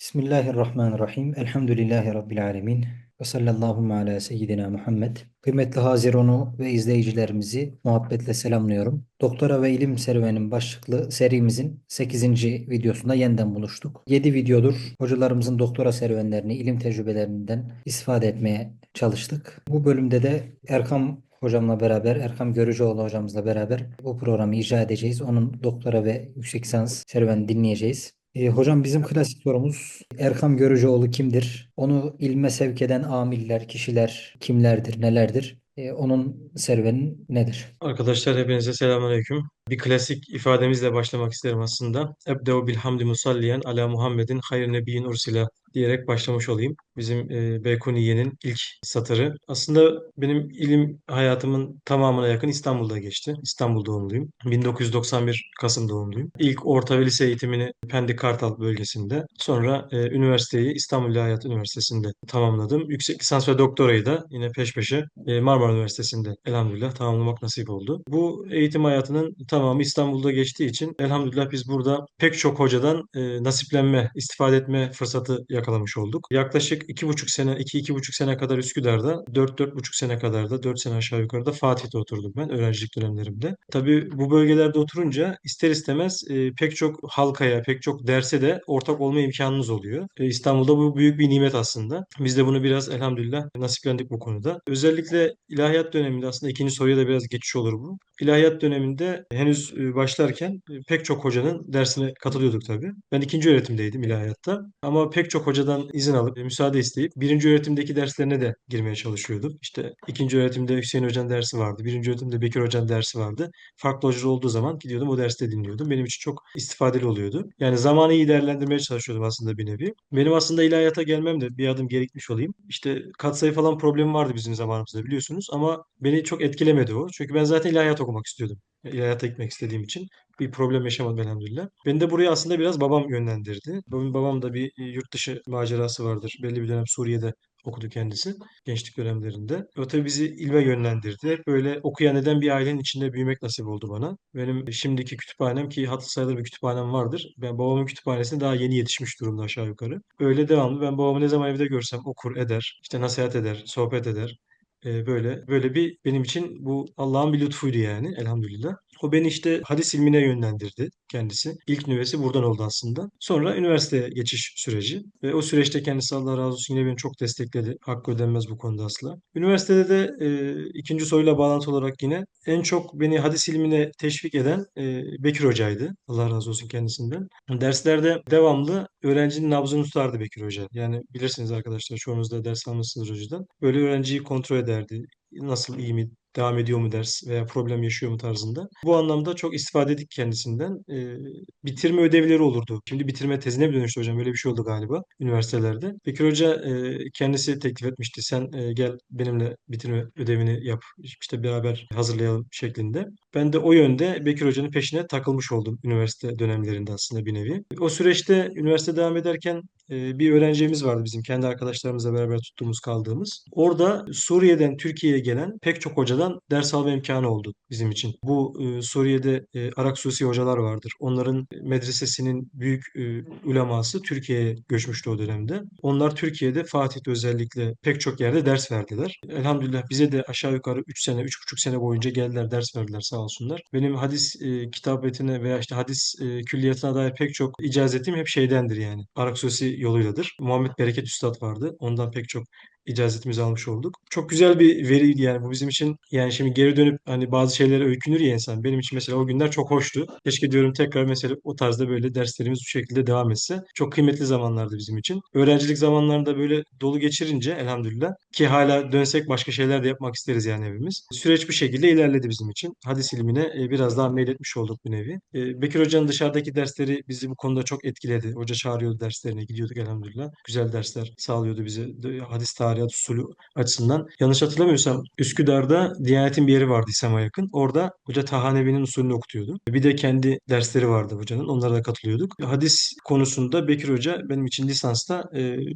Bismillahirrahmanirrahim. Elhamdülillahi Rabbil alemin. Ve sallallahu ala seyyidina Muhammed. Kıymetli Hazironu ve izleyicilerimizi muhabbetle selamlıyorum. Doktora ve İlim Serüvenin başlıklı serimizin sekizinci videosunda yeniden buluştuk. 7 videodur hocalarımızın doktora serüvenlerini, ilim tecrübelerinden istifade etmeye çalıştık. Bu bölümde de Erkam hocamla beraber, Erkam Görücüoğlu hocamızla beraber bu programı icra edeceğiz. Onun doktora ve yüksek lisans serüvenini dinleyeceğiz. E, hocam bizim klasik sorumuz Erkam Görücüoğlu kimdir? Onu ilme sevk eden amiller, kişiler kimlerdir, nelerdir? E, onun serüveni nedir? Arkadaşlar hepinize selamünaleyküm. Bir klasik ifademizle başlamak isterim aslında. Ebde'u bilhamdi musalliyen ala Muhammedin hayr nebiyyin ursila diyerek başlamış olayım. Bizim e, Beykuniye'nin ilk satırı. Aslında benim ilim hayatımın tamamına yakın İstanbul'da geçti. İstanbul doğumluyum. 1991 Kasım doğumluyum. İlk orta ve lise eğitimini Pendik Kartal bölgesinde. Sonra e, üniversiteyi İstanbul İlahiyat Üniversitesi'nde tamamladım. Yüksek lisans ve doktorayı da yine peş peşe e, Marmara Üniversitesi'nde elhamdülillah tamamlamak nasip oldu. Bu eğitim hayatının tamamı İstanbul'da geçtiği için elhamdülillah biz burada pek çok hocadan e, nasiplenme, istifade etme fırsatı yakalamış olduk. Yaklaşık iki buçuk sene, iki iki buçuk sene kadar Üsküdar'da, dört dört buçuk sene kadar da, dört sene aşağı yukarıda Fatih'te oturdum ben öğrencilik dönemlerimde. Tabii bu bölgelerde oturunca ister istemez e, pek çok halkaya, pek çok derse de ortak olma imkanınız oluyor. E, İstanbul'da bu büyük bir nimet aslında. Biz de bunu biraz elhamdülillah nasiplendik bu konuda. Özellikle ilahiyat döneminde aslında ikinci soruya da biraz geçiş olur bu. İlahiyat döneminde henüz e, başlarken e, pek çok hocanın dersine katılıyorduk tabii. Ben ikinci öğretimdeydim ilahiyatta. Ama pek çok hocadan izin alıp, e, müsaade isteyip birinci öğretimdeki derslerine de girmeye çalışıyordum. İşte ikinci öğretimde Hüseyin Hoca'nın dersi vardı. Birinci öğretimde Bekir Hoca'nın dersi vardı. Farklı hocalar olduğu zaman gidiyordum o derste dinliyordum. Benim için çok istifadeli oluyordu. Yani zamanı iyi değerlendirmeye çalışıyordum aslında bir nevi. Benim aslında ilahiyata gelmem de bir adım geri gitmiş olayım. İşte katsayı falan problemi vardı bizim zamanımızda biliyorsunuz ama beni çok etkilemedi o. Çünkü ben zaten ilahiyat okumak istiyordum. İlahiyata gitmek istediğim için bir problem yaşamadım elhamdülillah. Beni de buraya aslında biraz babam yönlendirdi. Benim babam da bir e, yurt dışı macerası vardır. Belli bir dönem Suriye'de okudu kendisi gençlik dönemlerinde. O tabii bizi ilme yönlendirdi. Hep böyle okuyan eden bir ailenin içinde büyümek nasip oldu bana. Benim şimdiki kütüphanem ki hatırı sayılır bir kütüphanem vardır. Ben babamın kütüphanesine daha yeni yetişmiş durumda aşağı yukarı. Öyle devamlı. Ben babamı ne zaman evde görsem okur eder, işte nasihat eder, sohbet eder. Böyle böyle bir benim için bu Allah'ın bir lütfuydu yani elhamdülillah. O beni işte hadis ilmine yönlendirdi kendisi. İlk nüvesi buradan oldu aslında. Sonra üniversiteye geçiş süreci. Ve o süreçte kendisi Allah razı olsun yine beni çok destekledi. Hakkı ödenmez bu konuda asla. Üniversitede de e, ikinci soruyla bağlantı olarak yine en çok beni hadis ilmine teşvik eden e, Bekir Hoca'ydı. Allah razı olsun kendisinden. Derslerde devamlı öğrencinin nabzını tutardı Bekir Hoca. Yani bilirsiniz arkadaşlar çoğunuz da ders almışsınız hocadan. Böyle öğrenciyi kontrol ederdi. Nasıl iyi mi, devam ediyor mu ders veya problem yaşıyor mu tarzında. Bu anlamda çok istifade ettik kendisinden. Ee, bitirme ödevleri olurdu. Şimdi bitirme tezine mi dönüştü hocam? Öyle bir şey oldu galiba üniversitelerde. Bekir Hoca e, kendisi teklif etmişti. Sen e, gel benimle bitirme ödevini yap. İşte beraber hazırlayalım şeklinde. Ben de o yönde Bekir Hoca'nın peşine takılmış oldum üniversite dönemlerinde aslında bir nevi. O süreçte üniversite devam ederken e, bir öğrencimiz vardı bizim kendi arkadaşlarımızla beraber tuttuğumuz kaldığımız. Orada Suriye'den Türkiye'ye gelen pek çok hocadan ders alma imkanı oldu bizim için. Bu e, Suriye'de e, Araksusi hocalar vardır. Onların medresesinin büyük e, uleması Türkiye'ye göçmüştü o dönemde. Onlar Türkiye'de Fatih'te özellikle pek çok yerde ders verdiler. Elhamdülillah bize de aşağı yukarı 3 sene, üç buçuk sene boyunca geldiler, ders verdiler sağ olsunlar. Benim hadis kitabetine veya işte hadis külliyatına dair pek çok icazetim hep şeydendir yani. Araksusi yoluyladır. Muhammed Bereket Üstad vardı. Ondan pek çok icazetimizi almış olduk. Çok güzel bir veriydi yani bu bizim için. Yani şimdi geri dönüp hani bazı şeylere öykünür ya insan. Benim için mesela o günler çok hoştu. Keşke diyorum tekrar mesela o tarzda böyle derslerimiz bu şekilde devam etse. Çok kıymetli zamanlardı bizim için. Öğrencilik zamanlarında böyle dolu geçirince elhamdülillah ki hala dönsek başka şeyler de yapmak isteriz yani evimiz. Süreç bir şekilde ilerledi bizim için. Hadis ilmine e, biraz daha meyletmiş olduk bir nevi. E, Bekir Hoca'nın dışarıdaki dersleri bizi bu konuda çok etkiledi. Hoca çağırıyordu derslerine gidiyorduk elhamdülillah. Güzel dersler sağlıyordu bize. Hadis tarihi, usulü açısından. Yanlış hatırlamıyorsam Üsküdar'da Diyanet'in bir yeri vardı İSAM'a yakın. Orada Hoca Tahanevi'nin usulünü okutuyordu. Bir de kendi dersleri vardı hocanın. Onlara da katılıyorduk. Hadis konusunda Bekir Hoca benim için lisansta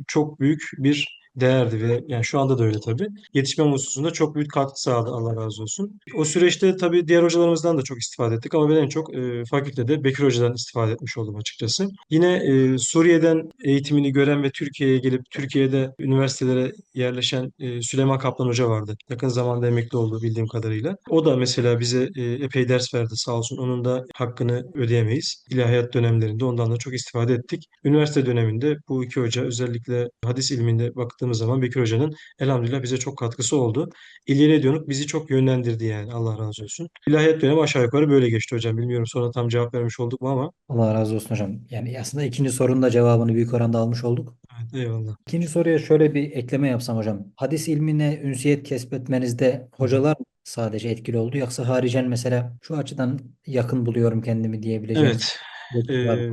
çok büyük bir değerdi ve yani şu anda da öyle tabii. Yetişmem hususunda çok büyük katkı sağladı Allah razı olsun. O süreçte tabii diğer hocalarımızdan da çok istifade ettik ama ben en çok e, fakültede Bekir Hoca'dan istifade etmiş oldum açıkçası. Yine e, Suriye'den eğitimini gören ve Türkiye'ye gelip Türkiye'de üniversitelere yerleşen e, Süleyman Kaplan Hoca vardı. Yakın zamanda emekli oldu bildiğim kadarıyla. O da mesela bize e, epey ders verdi sağ olsun. Onun da hakkını ödeyemeyiz. İlahiyat dönemlerinde ondan da çok istifade ettik. Üniversite döneminde bu iki hoca özellikle hadis ilminde baktığımız zaman Bekir Hoca'nın elhamdülillah bize çok katkısı oldu. İleriye dönük bizi çok yönlendirdi yani Allah razı olsun. İlahiyat dönemi aşağı yukarı böyle geçti hocam. Bilmiyorum sonra tam cevap vermiş olduk mu ama Allah razı olsun hocam. Yani aslında ikinci sorunun da cevabını büyük oranda almış olduk. evet, eyvallah. İkinci soruya şöyle bir ekleme yapsam hocam. Hadis ilmine ünsiyet kesbetmenizde hocalar sadece etkili oldu yoksa haricen mesela şu açıdan yakın buluyorum kendimi diyebileceğiniz Evet. Ee?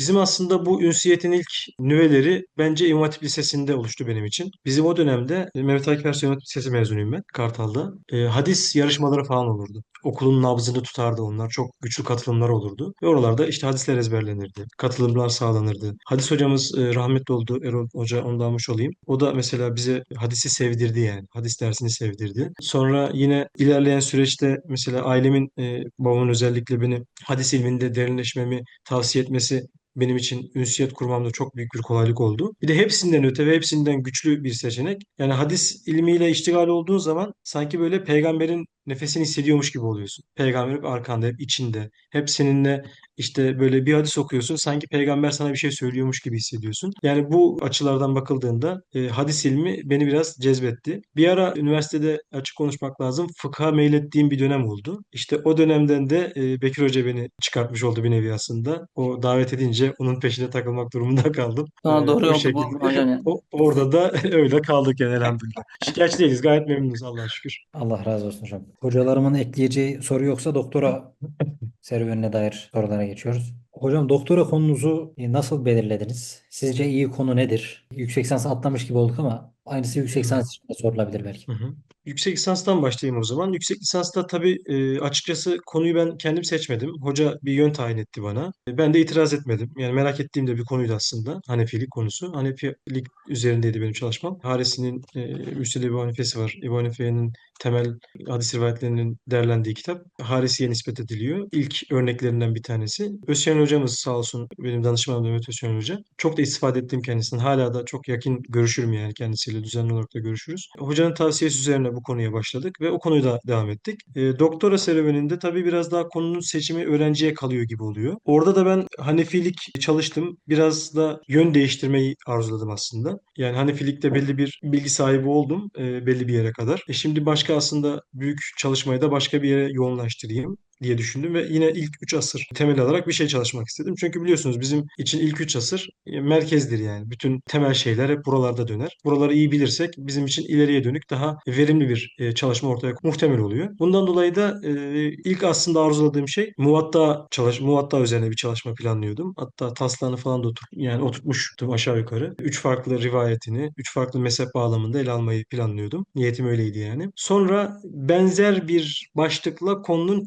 Bizim aslında bu ünsiyetin ilk nüveleri bence İmam Hatip Lisesi'nde oluştu benim için. Bizim o dönemde e, Mehmet Akif Ersoy İmam Hatip Lisesi mezunuyum ben Kartal'da. Ee, hadis yarışmaları falan olurdu. Okulun nabzını tutardı onlar. Çok güçlü katılımlar olurdu. Ve oralarda işte hadisler ezberlenirdi. Katılımlar sağlanırdı. Hadis hocamız e, rahmetli oldu. Erol Hoca ondan almış olayım. O da mesela bize hadisi sevdirdi yani. Hadis dersini sevdirdi. Sonra yine ilerleyen süreçte mesela ailemin, e, babamın özellikle beni hadis ilminde derinleşmemi tavsiye etmesi benim için ünsiyet kurmamda çok büyük bir kolaylık oldu. Bir de hepsinden öte ve hepsinden güçlü bir seçenek. Yani hadis ilmiyle iştigal olduğun zaman sanki böyle peygamberin nefesini hissediyormuş gibi oluyorsun. Peygamber hep arkanda, hep içinde. Hep seninle işte böyle bir hadis okuyorsun. Sanki peygamber sana bir şey söylüyormuş gibi hissediyorsun. Yani bu açılardan bakıldığında e, hadis ilmi beni biraz cezbetti. Bir ara üniversitede açık konuşmak lazım. Fıkha meylettiğim bir dönem oldu. İşte o dönemden de e, Bekir Hoca beni çıkartmış oldu bir nevi aslında. O davet edince onun peşine takılmak durumunda kaldım. Sonra E, doğru o yolda şekilde hocam yani. o, orada da öyle kaldık yani elhamdülillah. Şikayetçi değiliz. Gayet memnunuz Allah'a şükür. Allah razı olsun hocam. Hocalarımın ekleyeceği soru yoksa doktora serüvenine dair sorulara geçiyoruz. Hocam doktora konunuzu e, nasıl belirlediniz? Sizce iyi konu nedir? Yüksek lisans atlamış gibi olduk ama aynısı yüksek lisans için de sorulabilir belki. Hı hı. Yüksek lisanstan başlayayım o zaman. Yüksek lisansta tabii e, açıkçası konuyu ben kendim seçmedim. Hoca bir yön tayin etti bana. E, Ben de itiraz etmedim. Yani merak ettiğim de bir konuydu aslında. Hanefilik konusu. Hanefilik üzerindeydi benim çalışmam. Harisi'nin e, Müsned Ebu Hanife'si var. Ebu Hanife'nin temel hadis rivayetlerinin derlendiği kitap. Harisi'ye nispet ediliyor. İlk örneklerinden bir tanesi. Özşen hocamız sağ olsun benim danışmanım Mehmet Özşen Hoca. Çok da istifade ettiğim kendisinden. Hala da çok yakın görüşürüm yani kendisiyle. Düzenli olarak da görüşürüz. Hocanın tavsiyesi üzerine bu konuya başladık ve o konuyu da devam ettik. E, doktora serüveninde tabii biraz daha konunun seçimi öğrenciye kalıyor gibi oluyor. Orada da ben Hanefilik çalıştım. Biraz da yön değiştirmeyi arzuladım aslında. Yani Hanefilikte belli bir bilgi sahibi oldum e, belli bir yere kadar. E şimdi başka aslında büyük çalışmayı da başka bir yere yoğunlaştırayım diye düşündüm ve yine ilk 3 asır temel alarak bir şey çalışmak istedim. Çünkü biliyorsunuz bizim için ilk 3 asır e, merkezdir yani. Bütün temel şeyler hep buralarda döner. Buraları iyi bilirsek bizim için ileriye dönük daha verimli bir e, çalışma ortaya muhtemel oluyor. Bundan dolayı da e, ilk aslında arzuladığım şey Muvatta çalış Muvatta üzerine bir çalışma planlıyordum. Hatta taslağını falan da otur yani oturtmuştum aşağı yukarı. Üç farklı rivayetini, üç farklı mezhep bağlamında ele almayı planlıyordum. Niyetim öyleydi yani. Sonra benzer bir başlıkla konunun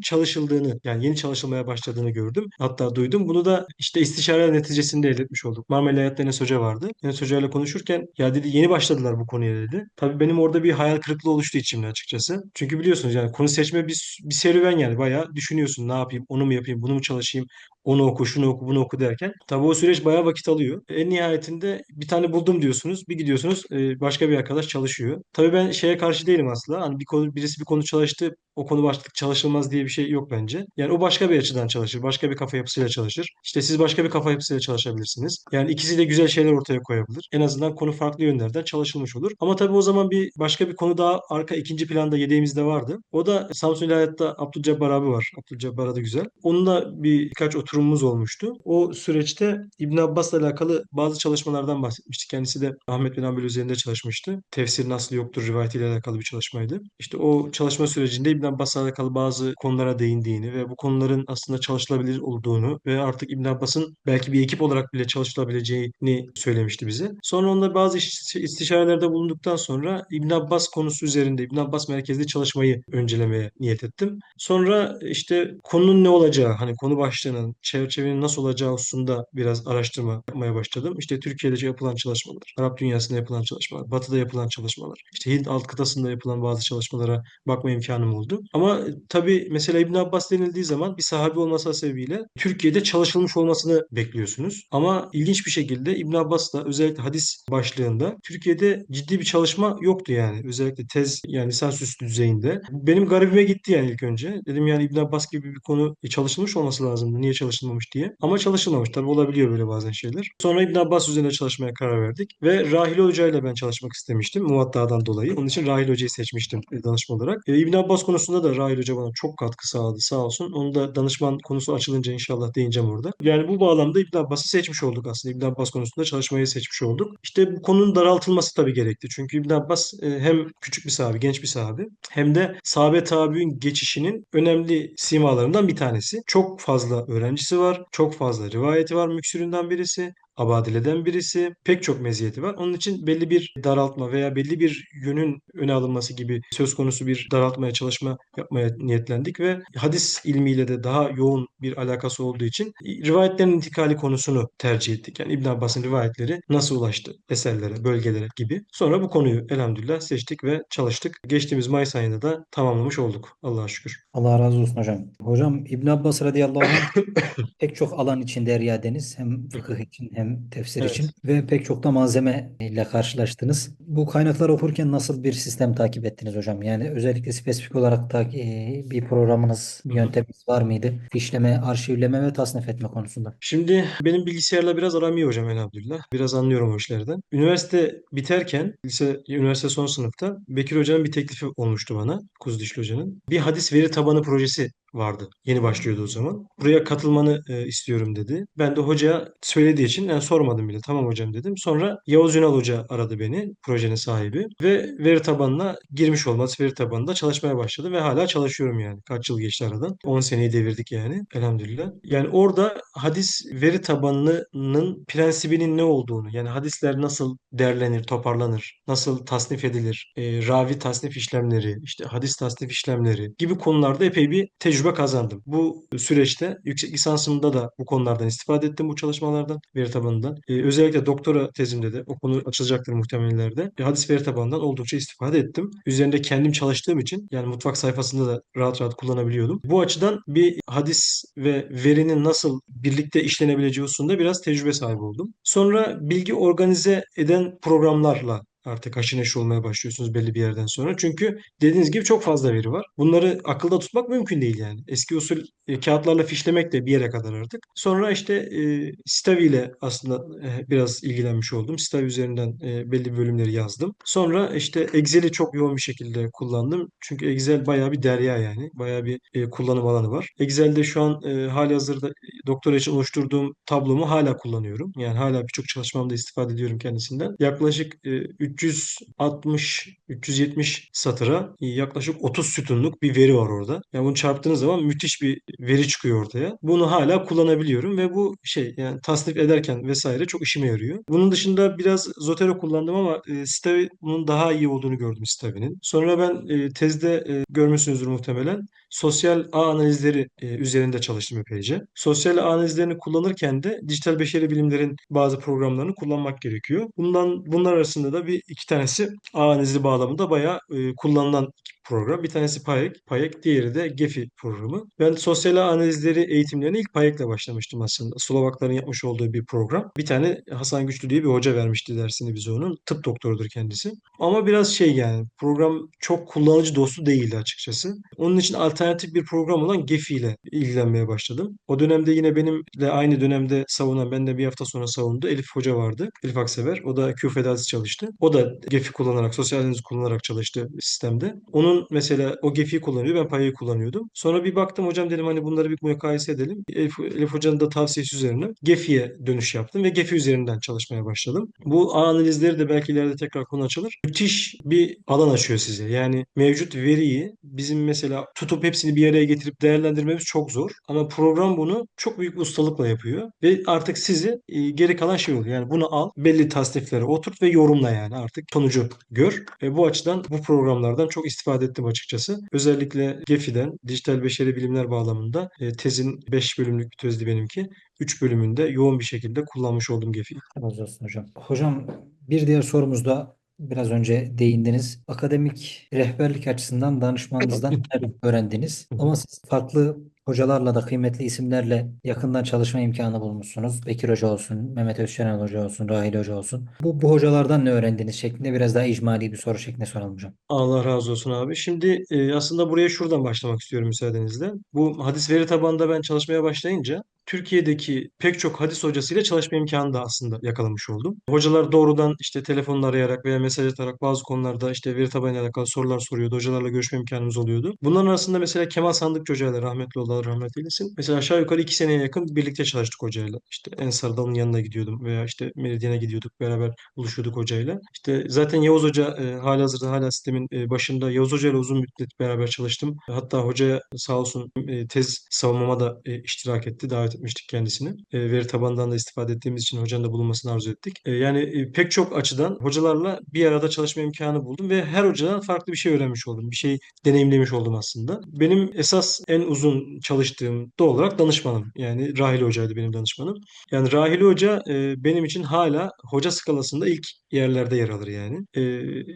çalışıldığını yani yeni çalışılmaya başladığını gördüm. Hatta duydum. Bunu da işte istişareler neticesinde elde etmiş olduk. Marmara Hayatta Enes Hoca vardı. Enes Hoca ile konuşurken ya dedi yeni başladılar bu konuya dedi. Tabii benim orada bir hayal kırıklığı oluştu içimde açıkçası. Çünkü biliyorsunuz yani konu seçme bir, bir serüven yani bayağı düşünüyorsun ne yapayım, onu mu yapayım, bunu mu çalışayım, onu oku, şunu oku, bunu oku derken. Tabii o süreç bayağı vakit alıyor. En nihayetinde bir tane buldum diyorsunuz. Bir gidiyorsunuz e, başka bir arkadaş çalışıyor. Tabii ben şeye karşı değilim aslında. Hani bir konu, birisi bir konu çalıştı, o konu başlık çalışılmaz diye bir şey yok bence. Yani o başka bir açıdan çalışır. Başka bir kafa yapısıyla çalışır. İşte siz başka bir kafa yapısıyla çalışabilirsiniz. Yani ikisi de güzel şeyler ortaya koyabilir. En azından konu farklı yönlerden çalışılmış olur. Ama tabii o zaman bir başka bir konu daha arka ikinci planda yedeğimizde vardı. O da Samsun İlahiyat'ta Abdülcebbar abi var. Abdülcebbar adı güzel. Onunla bir, birkaç oturumumuz olmuştu. O süreçte İbn Abbas'la alakalı bazı çalışmalardan bahsetmişti. Kendisi de Ahmet bin Hanbel üzerinde çalışmıştı. Tefsir nasıl yoktur rivayetiyle alakalı bir çalışmaydı. İşte o çalışma sürecinde İbn Abbas'la alakalı bazı konulara değindiğini ve bu konuların aslında çalışılabilir olduğunu ve artık İbn Abbas'ın belki bir ekip olarak bile çalışılabileceğini söylemişti bize. Sonra onunla bazı iş- istişarelerde bulunduktan sonra İbn Abbas konusu üzerinde İbn Abbas merkezli çalışmayı öncelemeye niyet ettim. Sonra işte konunun ne olacağı, hani konu başlığının çerçevenin nasıl olacağı hususunda biraz araştırma yapmaya başladım. İşte Türkiye'de yapılan çalışmalar, Arap dünyasında yapılan çalışmalar, Batı'da yapılan çalışmalar, işte Hint alt kıtasında yapılan bazı çalışmalara bakma imkanım oldu. Ama tabii mesela İbn Abbas denildiği zaman bir sahabi olması sebebiyle Türkiye'de çalışılmış olmasını bekliyorsunuz. Ama ilginç bir şekilde İbn Abbas da özellikle hadis başlığında Türkiye'de ciddi bir çalışma yoktu yani. Özellikle tez yani lisansüstü düzeyinde. Benim garibime gitti yani ilk önce. Dedim yani İbn Abbas gibi bir konu e, çalışılmış olması lazımdı. Niye çalışılmamış diye. Ama çalışılmamış. Tabii olabiliyor böyle bazen şeyler. Sonra İbn Abbas üzerine çalışmaya karar verdik. Ve Rahil Hoca ile ben çalışmak istemiştim. Muvatta'dan dolayı. Onun için Rahil Hoca'yı seçmiştim e, danışma olarak. E, İbn Abbas konusunda da Rahil Hoca bana çok katkı sağladı sağ olsun. Onu da danışman konusu açılınca inşallah değineceğim orada. Yani bu bağlamda İbn Abbas'ı seçmiş olduk aslında. İbn Abbas konusunda çalışmayı seçmiş olduk. İşte bu konunun daraltılması tabii gerekti. Çünkü İbn Abbas e, hem küçük bir sahabe, genç bir sahabe hem de sahabe tabi'ün geçişinin önemli simalarından bir tanesi. Çok fazla öğrencisi var, çok fazla rivayeti var müksüründen birisi. Abadile'den birisi. Pek çok meziyeti var. Onun için belli bir daraltma veya belli bir yönün öne alınması gibi söz konusu bir daraltmaya çalışma yapmaya niyetlendik ve hadis ilmiyle de daha yoğun bir alakası olduğu için rivayetlerin intikali konusunu tercih ettik. Yani İbn Abbas'ın rivayetleri nasıl ulaştı eserlere, bölgelere gibi. Sonra bu konuyu elhamdülillah seçtik ve çalıştık. Geçtiğimiz Mayıs ayında da tamamlamış olduk. Allah'a şükür. Allah razı olsun hocam. Hocam İbn Abbas radıyallahu anh pek çok alan için derya deniz hem fıkıh için hem tefsir için Evet. ve pek çok da malzeme ile karşılaştınız. Bu kaynakları okurken nasıl bir sistem takip ettiniz hocam? Yani özellikle spesifik olarak da e, bir programınız, bir yönteminiz var mıydı? Fişleme, arşivleme ve tasnif etme konusunda. Şimdi benim bilgisayarla biraz aram iyi hocam elhamdülillah. Biraz anlıyorum o işlerden. Üniversite biterken, lise, üniversite son sınıfta Bekir Hoca'nın bir teklifi olmuştu bana. Kuzudişli Hoca'nın. Bir hadis veri tabanı projesi vardı. Yeni başlıyordu o zaman. Buraya katılmanı e, istiyorum dedi. Ben de hocaya söylediği için yani sormadım bile. Tamam hocam dedim. Sonra Yavuz Ünal Hoca aradı beni, projenin sahibi. Ve veri tabanına girmiş olması veri tabanında çalışmaya başladı ve hala çalışıyorum yani. Kaç yıl geçti aradan. 10 seneyi devirdik yani elhamdülillah. Yani orada hadis veri tabanının prensibinin ne olduğunu yani hadisler nasıl derlenir, toparlanır, nasıl tasnif edilir, e, ravi tasnif işlemleri, işte hadis tasnif işlemleri gibi konularda epey bir tecrübe kazandım. Bu süreçte yüksek lisansımda da bu konulardan istifade ettim bu çalışmalardan, veri tabanından. E, özellikle doktora tezimde de o konu açılacaktır muhtemelen. E, hadis veri tabanından oldukça istifade ettim. Üzerinde kendim çalıştığım için yani mutfak sayfasında da rahat rahat kullanabiliyordum. Bu açıdan bir hadis ve verinin nasıl birlikte işlenebileceği hususunda biraz tecrübe sahibi oldum. Sonra bilgi organize eden programlarla artık haşır neşir olmaya başlıyorsunuz belli bir yerden sonra. Çünkü dediğiniz gibi çok fazla veri var. Bunları akılda tutmak mümkün değil yani. Eski usul e, kağıtlarla fişlemek de bir yere kadar artık. Sonra işte e, Stavi ile aslında e, biraz ilgilenmiş oldum. Stavi üzerinden e, belli bölümleri yazdım. Sonra işte Excel'i çok yoğun bir şekilde kullandım. Çünkü Excel bayağı bir derya yani. Bayağı bir e, kullanım alanı var. Excel'de şu an e, halihazırda doktora için oluşturduğum tablomu hala kullanıyorum. Yani hala birçok çalışmamda istifade ediyorum kendisinden. Yaklaşık e, 360-370 satıra yaklaşık 30 sütunluk bir veri var orada. Yani bunu çarptığınız zaman müthiş bir veri çıkıyor ortaya. Bunu hala kullanabiliyorum ve bu şey yani tasnif ederken vesaire çok işime yarıyor. Bunun dışında biraz Zotero kullandım ama e, Stavi bunun daha iyi olduğunu gördüm Stavi'nin. Sonra ben e, tezde e, görmüşsünüzdür muhtemelen sosyal ağ analizleri e, üzerinde çalıştım epeyce. Sosyal ağ analizlerini kullanırken de dijital beşeri bilimlerin bazı programlarını kullanmak gerekiyor. Bundan bunlar arasında da bir iki tanesi ağ analizi bağlamında bayağı e, kullanılan program. Bir tanesi Payek, Payek, diğeri de Gefi programı. Ben sosyal analizleri eğitimlerine ilk Payek'le başlamıştım aslında. Slovakların yapmış olduğu bir program. Bir tane Hasan Güçlü diye bir hoca vermişti dersini bize onun. Tıp doktorudur kendisi. Ama biraz şey yani program çok kullanıcı dostu değildi açıkçası. Onun için alternatif bir program olan Gefi ile ilgilenmeye başladım. O dönemde yine benimle aynı dönemde savunan, ben de bir hafta sonra savundu. Elif Hoca vardı. Elif Aksever. O da QFEDALS çalıştı. O da Gefi kullanarak, sosyal analiz kullanarak çalıştı sistemde. Onun mesela o Gefi'yi kullanıyor, ben Paya'yı kullanıyordum. Sonra bir baktım hocam dedim hani bunları bir mukayese edelim. Elif, Elif Hoca'nın da tavsiyesi üzerine Gefi'ye dönüş yaptım ve Gefi üzerinden çalışmaya başladım. Bu analizleri de belki ileride tekrar konu açılır. Müthiş bir alan açıyor size. Yani mevcut veriyi bizim mesela tutup hep hepsini bir araya getirip değerlendirmemiz çok zor. Ama program bunu çok büyük ustalıkla yapıyor ve artık sizi e, geri kalan şey oluyor. Yani bunu al, belli tasniflere oturt ve yorumla yani artık sonucu gör. E, bu açıdan bu programlardan çok istifade ettim açıkçası. Özellikle GEFİ'den dijital beşeri bilimler bağlamında e, tezin 5 bölümlük bir tezdi benimki. 3 bölümünde yoğun bir şekilde kullanmış oldum GEFİ'yi. Razı olsun hocam. Hocam bir diğer sorumuz da biraz önce değindiniz. Akademik rehberlik açısından danışmanınızdan öğrendiniz? Ama siz farklı hocalarla da kıymetli isimlerle yakından çalışma imkanı bulmuşsunuz. Bekir Hoca olsun, Mehmet Özşenel Hoca olsun, Rahil Hoca olsun. Bu, bu hocalardan ne öğrendiniz şeklinde biraz daha icmali bir soru şeklinde soralım hocam. Allah razı olsun abi. Şimdi e, aslında buraya şuradan başlamak istiyorum müsaadenizle. Bu hadis veri tabanında ben çalışmaya başlayınca Türkiye'deki pek çok hadis hocasıyla çalışma imkanı da aslında yakalamış oldum. Hocalar doğrudan işte telefonla arayarak veya mesaj atarak bazı konularda işte veri tabanıyla alakalı sorular soruyordu. Hocalarla görüşme imkanımız oluyordu. Bunların arasında mesela Kemal Sandıkçı hocayla rahmetli Allah rahmet eylesin. Mesela aşağı yukarı iki seneye yakın birlikte çalıştık hocayla. İşte Ensar'da onun yanına gidiyordum veya işte Meridyen'e gidiyorduk beraber buluşuyorduk hocayla. İşte zaten Yavuz Hoca e, halihazırda hala sistemin e, başında Yavuz Hoca ile uzun müddet beraber çalıştım. Hatta hoca sağ olsun e, tez savunmama da e, iştirak etti. Davet etmiştik kendisini. E, veri tabanından da istifade ettiğimiz için hocanın da bulunmasını arzu ettik. E, yani e, pek çok açıdan hocalarla bir arada çalışma imkanı buldum ve her hocadan farklı bir şey öğrenmiş oldum. Bir şey deneyimlemiş oldum aslında. Benim esas en uzun çalıştığım doğal olarak danışmanım. Yani Rahil Hoca'ydı benim danışmanım. Yani Rahil Hoca e, benim için hala hoca skalasında ilk yerlerde yer alır yani. E,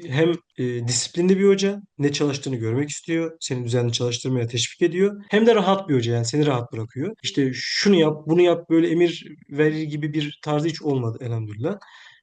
hem e, disiplinli bir hoca, ne çalıştığını görmek istiyor, seni düzenli çalıştırmaya teşvik ediyor. Hem de rahat bir hoca yani seni rahat bırakıyor. İşte şunu yap, bunu yap böyle emir verir gibi bir tarzı hiç olmadı elhamdülillah.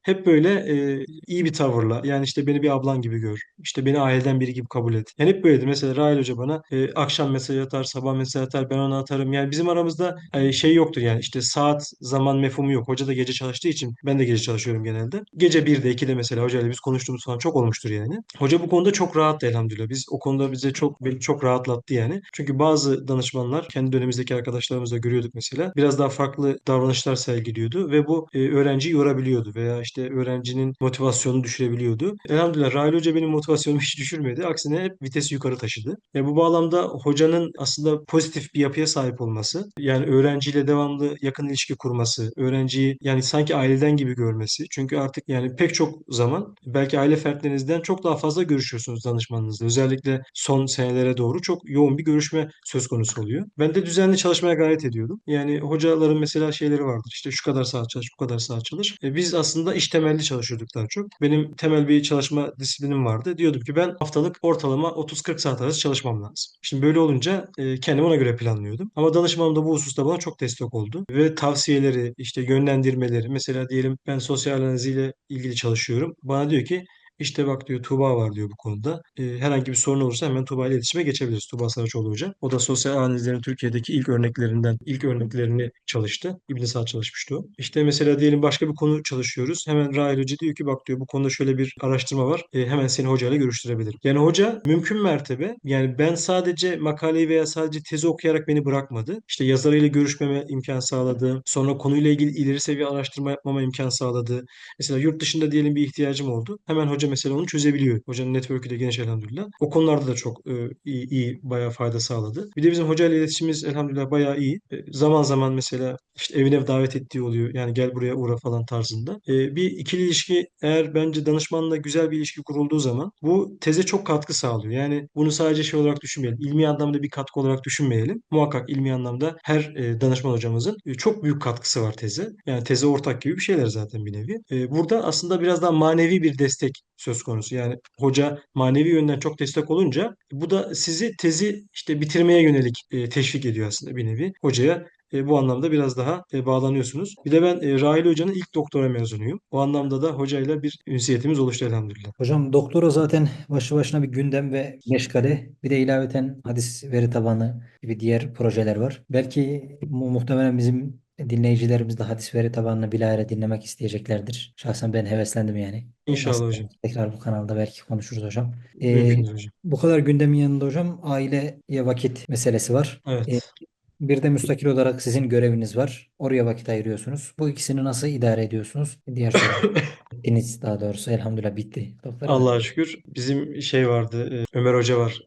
Hep böyle e, iyi bir tavırla yani işte beni bir ablan gibi gör. İşte beni aileden biri gibi kabul et. Yani hep böyledir. Mesela Rahil Hoca bana e, akşam mesaj atar, sabah mesaj atar, ben ona atarım. Yani bizim aramızda e, şey yoktur yani işte saat, zaman mefhumu yok. Hoca da gece çalıştığı için ben de gece çalışıyorum genelde. Gece 1'de 2'de mesela hocayla biz konuştuğumuz falan çok olmuştur yani. Hoca bu konuda çok rahattı elhamdülillah. Biz o konuda bize çok çok rahatlattı yani. Çünkü bazı danışmanlar kendi dönemimizdeki arkadaşlarımızla görüyorduk mesela. Biraz daha farklı davranışlar sergiliyordu ve bu e, öğrenciyi yorabiliyordu veya işte öğrencinin motivasyonunu düşürebiliyordu. Elhamdülillah Rahil Hoca benim motivasyonumu hiç düşürmedi. Aksine hep vitesi yukarı taşıdı. E, bu bağlamda hocanın aslında pozitif bir yapıya sahip olması, yani öğrenciyle devamlı yakın ilişki kurması, öğrenciyi yani sanki aileden gibi görmesi. Çünkü artık yani pek çok zaman belki aile fertlerinizden çok daha fazla görüşüyorsunuz danışmanınızla. Özellikle son senelere doğru çok yoğun bir görüşme söz konusu oluyor. Ben de düzenli çalışmaya gayret ediyordum. Yani hocaların mesela şeyleri vardır. İşte şu kadar saat çalış, bu kadar saat çalış. E, biz aslında iş temelli çalışıyorduk daha çok. Benim temel bir çalışma disiplinim vardı. Diyordum ki ben haftalık ortalama 30-40 saat arası çalışmam lazım. Şimdi böyle olunca e, kendimi ona göre planlıyordum. Ama danışmanım da bu hususta bana çok destek oldu. Ve tavsiyeleri, işte yönlendirmeleri. Mesela diyelim ben sosyal analiziyle ilgili çalışıyorum. Bana diyor ki işte bak diyor Tuğba var diyor bu konuda. E, herhangi bir sorun olursa hemen Tuğba ile iletişime geçebiliriz. Tuğba Saraçoğlu Hoca. O da sosyal analizlerin Türkiye'deki ilk örneklerinden, ilk örneklerini çalıştı. İbn Saad çalışmıştı o. İşte mesela diyelim başka bir konu çalışıyoruz. Hemen Rahil Hoca diyor ki bak diyor bu konuda şöyle bir araştırma var. E, hemen seni hocayla görüştürebilirim. Yani hoca mümkün mertebe yani ben sadece makaleyi veya sadece tezi okuyarak beni bırakmadı. İşte yazarıyla görüşmeme imkan sağladı. Sonra konuyla ilgili ileri seviye araştırma yapmama imkan sağladı. Mesela yurt dışında diyelim bir ihtiyacım oldu. Hemen hoca mesela onu çözebiliyor. Hocanın network'ü de geniş elhamdülillah. O konularda da çok e, iyi, iyi bayağı fayda sağladı. Bir de bizim hocayla iletişimimiz elhamdülillah bayağı iyi. E, zaman zaman mesela işte evine davet ettiği oluyor. Yani gel buraya uğra falan tarzında. E, bir ikili ilişki eğer bence danışmanla güzel bir ilişki kurulduğu zaman bu teze çok katkı sağlıyor. Yani bunu sadece şey olarak düşünmeyelim. İlmi anlamda bir katkı olarak düşünmeyelim. Muhakkak ilmi anlamda her e, danışman hocamızın e, çok büyük katkısı var teze. Yani teze ortak gibi bir şeyler zaten bir nevi. E, burada aslında biraz daha manevi bir destek söz konusu. Yani hoca manevi yönden çok destek olunca bu da sizi tezi işte bitirmeye yönelik e, teşvik ediyor aslında bir nevi. Hocaya e, bu anlamda biraz daha e, bağlanıyorsunuz. Bir de ben e, Rahil Hoca'nın ilk doktora mezunuyum. O anlamda da hocayla bir ünsiyetimiz oluştu elhamdülillah. Hocam doktora zaten başlı başına bir gündem ve meşgale. Bir de ilaveten hadis veri tabanı gibi diğer projeler var. Belki mu muhtemelen bizim dinleyicilerimiz de hadis veri tabanını bilahare dinlemek isteyeceklerdir. Şahsen ben heveslendim yani. İnşallah Nasıl hocam. tekrar bu kanalda belki konuşuruz hocam. Ee, hocam. bu kadar gündemin yanında hocam aileye vakit meselesi var. Ee, Evet. Bir de müstakil olarak sizin göreviniz var. Oraya vakit ayırıyorsunuz. Bu ikisini nasıl idare ediyorsunuz? Diğer soru. Bittiniz daha doğrusu. Elhamdülillah bitti. Doktora Bey. Allah'a şükür. Bizim şey vardı, e, Ömer Hoca var,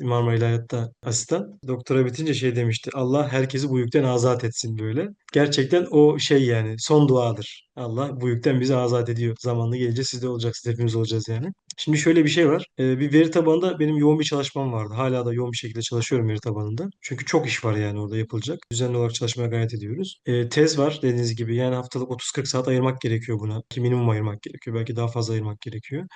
e, Marmara İlahiyat'ta asistan. Doktora bitince şey demişti, Allah herkesi bu yükten azat etsin böyle. Gerçekten o şey yani son duadır. Allah bu yükten bizi azat ediyor. Zamanlı gelince siz de olacaksınız, hepimiz olacağız yani. Şimdi şöyle bir şey var. E, bir veri tabanında benim yoğun bir çalışmam vardı. Hala da yoğun bir şekilde çalışıyorum veri tabanında. Çünkü çok iş var yani orada yapılacak. Düzenli olarak çalışmaya gayret ediyoruz. E, tez var dediğiniz gibi. Yani haftalık 30-40 saat ayırmak gerekiyor buna. Ki minimum ayırmak gerekiyor. Belki daha fazla ayırmak gerekiyor.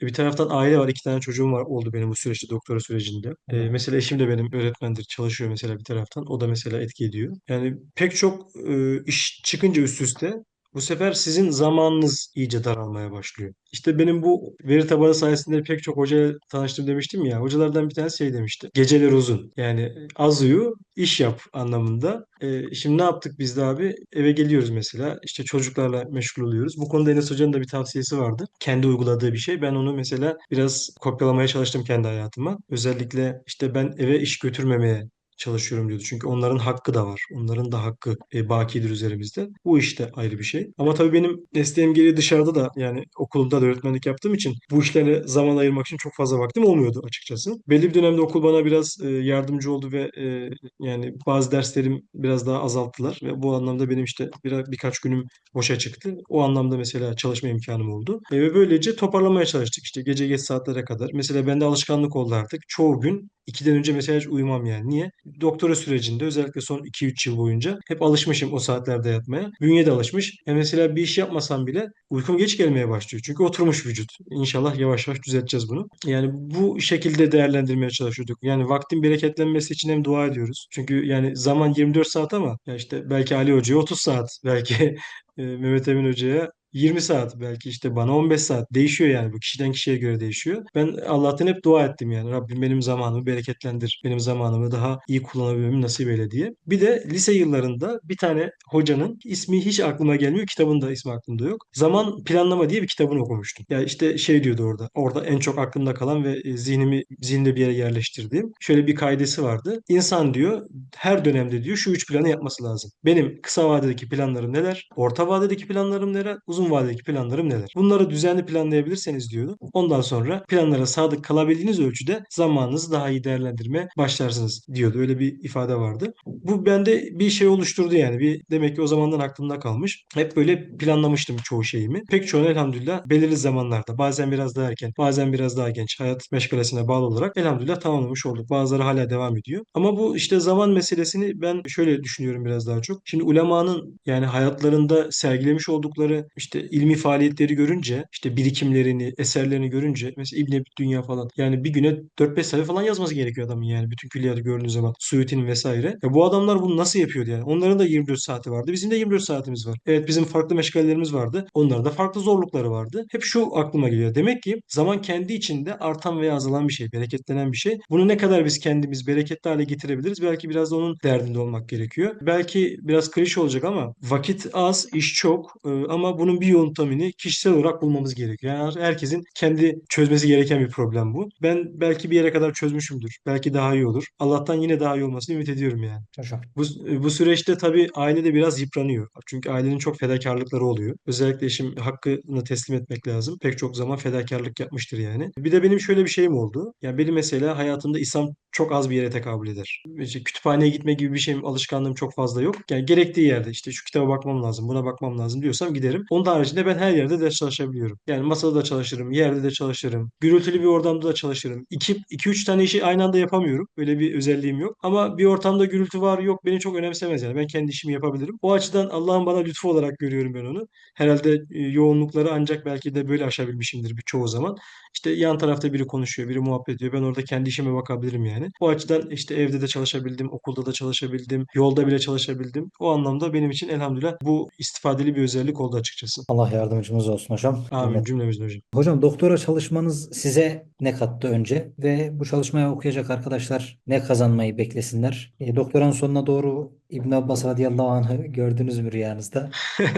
Bir taraftan aile var. iki tane çocuğum var oldu benim bu süreçte doktora sürecinde. E, Allah. mesela eşim de benim öğretmendir. Çalışıyor mesela bir taraftan. O da mesela etki ediyor. Yani pek çok e, iş çıkınca üst üste bu sefer sizin zamanınız iyice daralmaya başlıyor. İşte benim bu veri tabanı sayesinde pek çok hocayla tanıştım demiştim ya. Hocalardan bir tanesi şey demişti. Geceler uzun. Yani az uyu, iş yap anlamında. E, şimdi ne yaptık biz de abi? Eve geliyoruz mesela. İşte çocuklarla meşgul oluyoruz. Bu konuda Enes Hoca'nın da bir tavsiyesi vardı. Kendi uyguladığı bir şey. Ben onu mesela biraz kopyalamaya çalıştım kendi hayatıma. Özellikle işte ben eve iş götürmemeye çalışıyorum diyordu. Çünkü onların hakkı da var. Onların da hakkı e, bakidir üzerimizde. Bu işte ayrı bir şey. Ama tabii benim mesleğim gereği dışarıda da yani okulumda da öğretmenlik yaptığım için bu işlere zaman ayırmak için çok fazla vaktim olmuyordu açıkçası. Belli bir dönemde okul bana biraz e, yardımcı oldu ve e, yani bazı derslerim biraz daha azalttılar ve bu anlamda benim işte bir, birkaç günüm boşa çıktı. O anlamda mesela çalışma imkanım oldu. E, ve böylece toparlamaya çalıştık işte gece geç saatlere kadar. Mesela bende alışkanlık oldu artık. Çoğu gün 2'den önce mesela hiç uyumam yani. Niye? Doktora sürecinde özellikle son iki üç yıl boyunca hep alışmışım o saatlerde yatmaya. Bünye de alışmış. E mesela bir iş yapmasam bile uykum geç gelmeye başlıyor. Çünkü oturmuş vücut. İnşallah yavaş yavaş düzelteceğiz bunu. Yani bu şekilde değerlendirmeye çalışıyorduk. Yani vaktin bereketlenmesi için hem dua ediyoruz. Çünkü yani zaman 24 saat ama ya işte belki Ali Hoca'ya 30 saat, belki e, Mehmet Emin Hoca'ya 20 saat belki işte bana 15 saat değişiyor yani bu kişiden kişiye göre değişiyor. Ben Allah'tan hep dua ettim yani Rabbim benim zamanımı bereketlendir. Benim zamanımı daha iyi kullanabilmemi nasip eyle diye. Bir de lise yıllarında bir tane hocanın ismi hiç aklıma gelmiyor. Kitabın da ismi aklımda yok. Zaman Planlama diye bir kitabını okumuştum. Ya işte şey diyordu orada. Orada en çok aklımda kalan ve e, zihnimi zihnimde bir yere yerleştirdiğim şöyle bir kaidesi vardı. İnsan diyor her dönemde diyor şu üç planı yapması lazım. Benim kısa vadedeki planlarım neler? Orta vadedeki planlarım neler? Uzun vadedeki planlarım neler? Bunları düzenli planlayabilirseniz diyordu. Ondan sonra planlara sadık kalabildiğiniz ölçüde zamanınızı daha iyi değerlendirmeye başlarsınız diyordu. Öyle bir ifade vardı. Bu bende bir şey oluşturdu yani. Bir demek ki o zamandan aklımda kalmış. Hep böyle planlamıştım çoğu şeyimi. Pek çoğunu elhamdülillah belirli zamanlarda bazen biraz daha erken, bazen biraz daha genç hayat meşgalesine bağlı olarak elhamdülillah tamamlamış olduk. Bazıları hala devam ediyor. Ama bu işte zaman meselesini ben şöyle düşünüyorum biraz daha çok. Şimdi ulemanın yani hayatlarında sergilemiş oldukları işte ilmi faaliyetleri görünce, işte birikimlerini, eserlerini görünce mesela İbn Dünya falan yani bir güne 4-5 sayfa falan yazması gerekiyor adamın yani bütün külliyatı gördüğünüz zaman. Suyuti'nin vesaire. Ya bu adamlar bunu nasıl yapıyordu yani? Onların da 24 saati vardı. Bizim de 24 saatimiz var. Evet bizim farklı meşgalelerimiz vardı. Onların da farklı zorlukları vardı. Hep şu aklıma geliyor. Demek ki zaman kendi içinde artan veya azalan bir şey, bereketlenen bir şey. Bunu ne kadar biz kendimiz bereketli hale getirebiliriz? Belki biraz da onun derdinde olmak gerekiyor. Belki biraz klişe olacak ama vakit az, iş çok ama bunun bir yöntemini kişisel olarak bulmamız gerekiyor. Yani herkesin kendi çözmesi gereken bir problem bu. Ben belki bir yere kadar çözmüşümdür. Belki daha iyi olur. Allah'tan yine daha iyi olmasını ümit ediyorum yani. Hocam. Bu, bu süreçte tabii aile de biraz yıpranıyor. Çünkü ailenin çok fedakarlıkları oluyor. Özellikle eşim hakkını teslim etmek lazım. Pek çok zaman fedakarlık yapmıştır yani. Bir de benim şöyle bir şeyim oldu. Yani benim mesela hayatımda İslam çok az bir yere tekabül eder. İşte kütüphaneye gitme gibi bir şeyim, alışkanlığım çok fazla yok. Yani gerektiği yerde işte şu kitaba bakmam lazım, buna bakmam lazım diyorsam giderim. Onun haricinde ben her yerde ders çalışabiliyorum. Yani masada da çalışırım, yerde de çalışırım. Gürültülü bir ortamda da çalışırım. 2 2 3 tane işi aynı anda yapamıyorum. Öyle bir özelliğim yok. Ama bir ortamda gürültü var yok beni çok önemsemez yani. Ben kendi işimi yapabilirim. O açıdan Allah'ın bana lütfu olarak görüyorum ben onu. Herhalde e, yoğunlukları ancak belki de böyle aşabilmişimdir bir çoğu zaman. İşte yan tarafta biri konuşuyor, biri muhabbet ediyor. Ben orada kendi işime bakabilirim yani. O açıdan işte evde de çalışabildim, okulda da çalışabildim, yolda bile çalışabildim. O anlamda benim için elhamdülillah bu istifadeli bir özellik oldu açıkçası. Allah yardımcımız olsun hocam. Amin cümlemizin hocam. Hocam doktora çalışmanız size ne kattı önce ve bu çalışmaya okuyacak arkadaşlar ne kazanmayı beklesinler? E, doktoranın sonuna doğru İbn Abbas radıyallahu anh'ı gördünüz mü rüyanızda?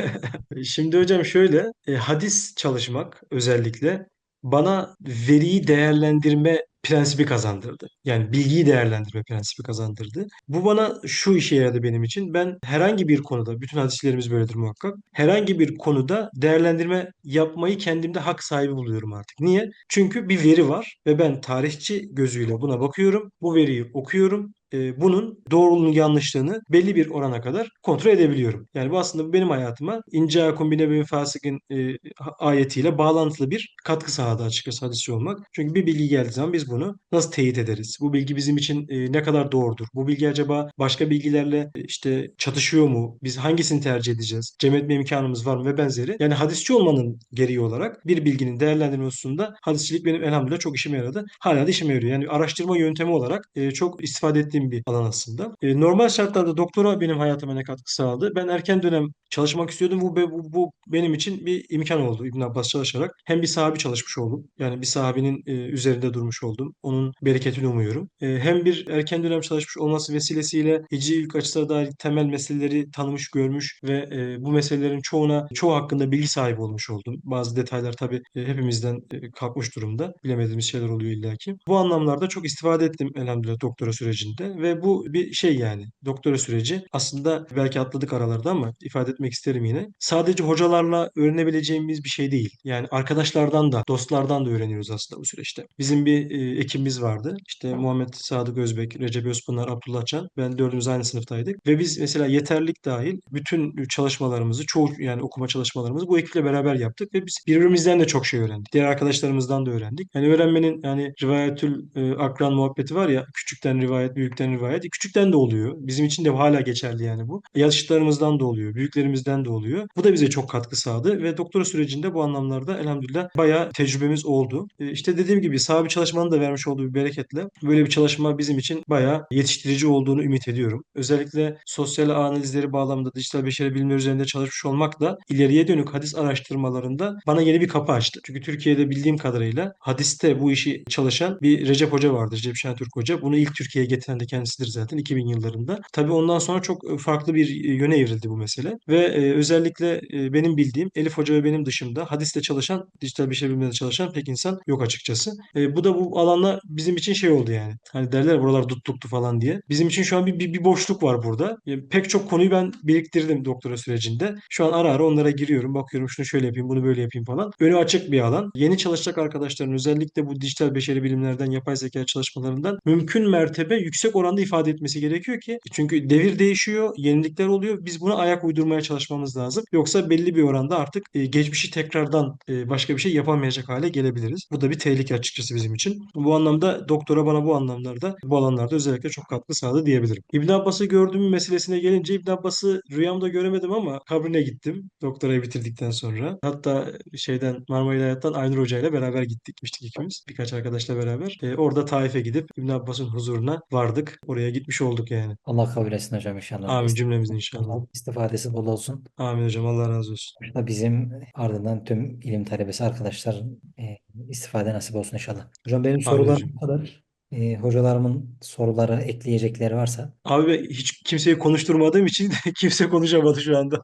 Şimdi hocam şöyle, e, hadis çalışmak özellikle bana veriyi değerlendirme prensibi kazandırdı. Yani bilgiyi değerlendirme prensibi kazandırdı. Bu bana şu işe yaradı benim için. Ben herhangi bir konuda, bütün hadislerimiz böyledir muhakkak. Herhangi bir konuda değerlendirme yapmayı kendimde hak sahibi buluyorum artık. Niye? Çünkü bir veri var ve ben tarihçi gözüyle buna bakıyorum. Bu veriyi okuyorum e, bunun doğruluğunu yanlışlığını belli bir orana kadar kontrol edebiliyorum. Yani bu aslında benim hayatıma İncâkum binebevin fâsikın e, ayetiyle bağlantılı bir katkı sağladı açıkçası hadisçi olmak. Çünkü bir bilgi geldiği zaman biz bunu nasıl teyit ederiz? Bu bilgi bizim için e, ne kadar doğrudur? Bu bilgi acaba başka bilgilerle e, işte çatışıyor mu? Biz hangisini tercih edeceğiz? Cem etme imkanımız var mı ve benzeri. Yani hadisçi olmanın gereği olarak bir bilginin değerlendirme hususunda hadisçilik benim elhamdülillah çok işime yaradı. Hala da işime yarıyor. Yani araştırma yöntemi olarak e, çok istifade ettiğim bir alan aslında. E, normal şartlarda doktora benim hayatıma ne katkı sağladı? Ben erken dönem çalışmak istiyordum. Bu, bu, bu benim için bir imkan oldu İbn Abbas çalışarak. Hem bir sahabi çalışmış oldum. Yani bir sahabinin e, üzerinde durmuş oldum. Onun bereketini umuyorum. E, hem bir erken dönem çalışmış olması vesilesiyle hicri ilk açısına dair temel meseleleri tanımış, görmüş ve e, bu meselelerin çoğuna, çoğu hakkında bilgi sahibi olmuş oldum. Bazı detaylar tabii e, hepimizden e, kalkmış durumda. Bilemediğimiz şeyler oluyor illaki. Bu anlamlarda çok istifade ettim elhamdülillah doktora sürecinde ve bu bir şey yani doktora süreci aslında belki atladık aralarda ama ifade etmek isterim yine. Sadece hocalarla öğrenebileceğimiz bir şey değil. Yani arkadaşlardan da, dostlardan da öğreniyoruz aslında bu süreçte. Bizim bir e, ekibimiz vardı. İşte Muhammed Sadık Özbek, Recep Özpınar, Abdullah Can. Ben dördümüz aynı sınıftaydık. Ve biz mesela yeterlik dahil bütün çalışmalarımızı, çoğu yani okuma çalışmalarımızı bu ekiple beraber yaptık ve biz birbirimizden de çok şey öğrendik. Diğer arkadaşlarımızdan da öğrendik. Yani öğrenmenin yani rivayetül e, akran muhabbeti var ya küçükten rivayet, büyükten rivayet. Küçükten de oluyor. Bizim için de hala geçerli yani bu. Yaşıtlarımızdan da oluyor, büyüklerimizden de oluyor. Bu da bize çok katkı sağladı ve doktora sürecinde bu anlamlarda elhamdülillah bayağı tecrübemiz oldu. E, İşte dediğim gibi sahabi çalışmanın da vermiş olduğu bir bereketle böyle bir çalışma bizim için bayağı yetiştirici olduğunu ümit ediyorum. Özellikle sosyal analizleri bağlamında dijital beşeri bilimler üzerinde çalışmış olmak da ileriye dönük hadis araştırmalarında bana yeni bir kapı açtı. Çünkü Türkiye'de bildiğim kadarıyla hadiste bu işi çalışan bir Recep Hoca vardı. Recep Şentürk Hoca. Bunu ilk Türkiye'ye getiren de kendisidir zaten 2000 yıllarında. Tabii ondan sonra çok farklı bir yöne evrildi bu mesele. Ve e, özellikle e, benim bildiğim Elif Hoca ve benim dışımda hadiste çalışan, dijital beşeri bilimlerinde çalışan pek insan yok açıkçası. E, bu da bu alanda bizim için şey oldu yani. Hani derler buralar tutuktu falan diye. Bizim için şu an bir, bir, bir boşluk var burada. E, pek çok konuyu ben biriktirdim doktora sürecinde. Şu an ara ara onlara giriyorum. Bakıyorum şunu şöyle yapayım, bunu böyle yapayım falan. Önü açık bir alan. Yeni çalışacak arkadaşların özellikle bu dijital beşeri bilimlerden, yapay zeka çalışmalarından mümkün mertebe yüksek oranda ifade etmesi gerekiyor ki çünkü devir değişiyor, yenilikler oluyor. Biz buna ayak uydurmaya çalışmamız lazım. Yoksa belli bir oranda artık e, geçmişi tekrardan e, başka bir şey yapamayacak hale gelebiliriz. Bu da bir tehlike açıkçası bizim için. Bu anlamda doktora bana bu anlamlarda, bu alanlarda özellikle çok katkı sağladı diyebilirim. İbn Abbas'ı gördüğüm meselesine gelince İbn Abbas'ı rüyamda göremedim ama kabrine gittim doktorayı bitirdikten sonra. Hatta şeyden Marmara İlahiyat'tan Aynur Hoca ile beraber gittik gitmiştik ikimiz. Birkaç arkadaşla beraber. E, orada Taif'e gidip İbn Abbas'ın huzuruna vardık. Oraya gitmiş olduk yani. Allah kabul etsin hocam inşallah. Amin cümlemizin inşallah. İstifadesi bol olsun. Amin hocam Allah razı olsun. Bizim ardından tüm ilim talebesi arkadaşların e, istifade nasip olsun inşallah. Hocam benim sorularım bu kadar. E, hocalarımın soruları ekleyecekleri varsa. Abi ben hiç kimseyi konuşturmadığım için kimse konuşamadı şu anda.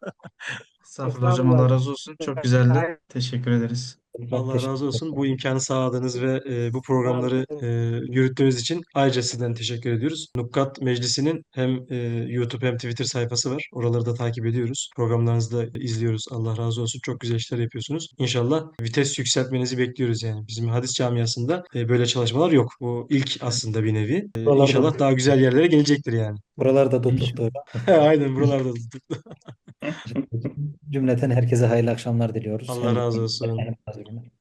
Estağfurullah hocam Allah razı olsun. Çok güzeldi. Teşekkür ederiz. Allah razı olsun. Bu imkanı sağladığınız ve e, bu programları e, yürüttüğünüz için ayrıca sizden teşekkür ediyoruz. Nukkat Meclisi'nin hem e, YouTube hem Twitter sayfası var. Oraları da takip ediyoruz. Programlarınızı da izliyoruz. Allah razı olsun. Çok güzel işler yapıyorsunuz. İnşallah vites yükseltmenizi bekliyoruz yani. Bizim hadis camiasında e, böyle çalışmalar yok. Bu ilk aslında bir nevi. E, Buralarda, İnşallah daha güzel yerlere gelecektir yani. buralarda hocam. Aynen buralarda tuttuk. Cümleten herkese hayırlı akşamlar diliyoruz. Allah razı olsun. Hem-